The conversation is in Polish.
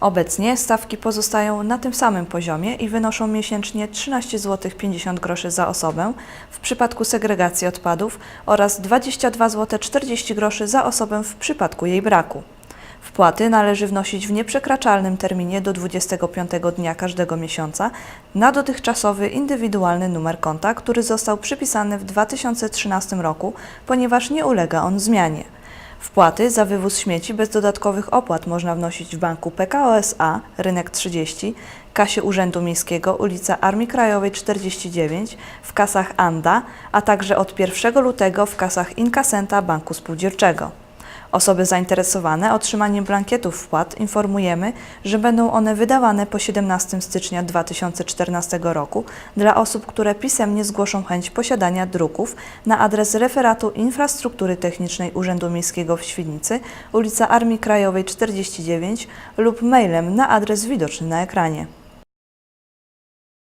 Obecnie stawki pozostają na tym samym poziomie i wynoszą miesięcznie 13 zł 50 groszy za osobę w przypadku segregacji odpadów oraz 22 zł 40 groszy za osobę w przypadku jej braku. Wpłaty należy wnosić w nieprzekraczalnym terminie do 25 dnia każdego miesiąca na dotychczasowy indywidualny numer konta, który został przypisany w 2013 roku, ponieważ nie ulega on zmianie. Wpłaty za wywóz śmieci bez dodatkowych opłat można wnosić w banku PKO SA, rynek 30, kasie Urzędu Miejskiego, ulica Armii Krajowej 49, w kasach ANDA, a także od 1 lutego w kasach Inkasenta Banku Spółdzielczego. Osoby zainteresowane otrzymaniem blankietów wpłat informujemy, że będą one wydawane po 17 stycznia 2014 roku dla osób, które pisemnie zgłoszą chęć posiadania druków na adres referatu Infrastruktury Technicznej Urzędu Miejskiego w Świdnicy, ulica Armii Krajowej 49 lub mailem na adres widoczny na ekranie.